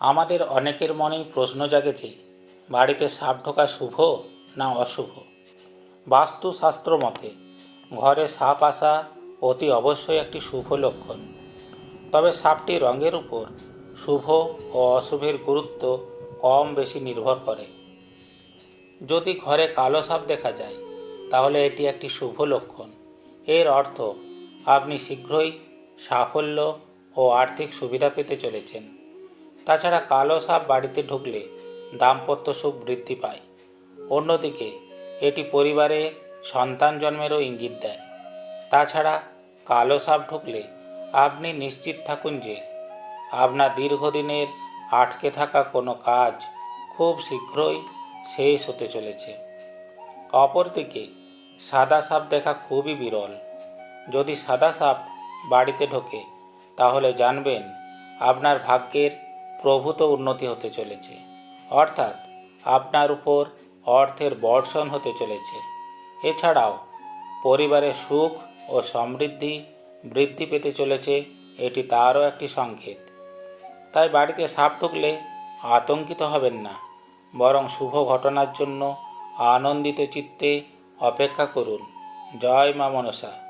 আমাদের অনেকের মনেই প্রশ্ন জাগেছে, বাড়িতে সাপ ঢোকা শুভ না অশুভ? বাস্তুশাস্ত্র মতে, ঘরে সাপ আসা অতি অবশ্যই একটি শুভ লক্ষণ। তবে সাপটি রঙের উপর শুভ ও অশুভের গুরুত্ব কম বেশি নির্ভর করে। যদি ঘরে কালো সাপ দেখা যায়, তাহলে এটি একটি শুভ লক্ষণ। এর অর্থ, আপনি শীঘ্রই সাফল্য ও আর্থিক সুবিধা পেতে চলেছেন। তাছাড়া কালো সাপ বাড়িতে ঢুকলে দাম্পত্য সুখ বৃদ্ধি পায়। অন্যদিকে, এটি পরিবারে সন্তান জন্মেরও ইঙ্গিত দেয়। তাছাড়া কালো সাপ ঢুকলে আপনি নিশ্চিত থাকুন যে আপনার দীর্ঘদিনের আটকে থাকা কোনো কাজ খুব শীঘ্রই শেষ হতে চলেছে। অপরদিকে, সাদা সাপ দেখা খুবই বিরল। যদি সাদা সাপ বাড়িতে ঢোকে, তাহলে জানবেন আপনার ভাগ্যের প্রভূত উন্নতি হতে চলেছে। অর্থাৎ আপনার উপর অর্থের বর্ষণ হতে চলেছে। এছাড়াও পরিবারের সুখ ও সমৃদ্ধি বৃদ্ধি পেতে চলেছে এটি তারও একটি সংকেত। তাই বাড়িতে সাপ ঢুকলে আতঙ্কিত হবেন না, বরং শুভ ঘটনার জন্য আনন্দিত চিত্তে অপেক্ষা করুন। জয় মা মনসা।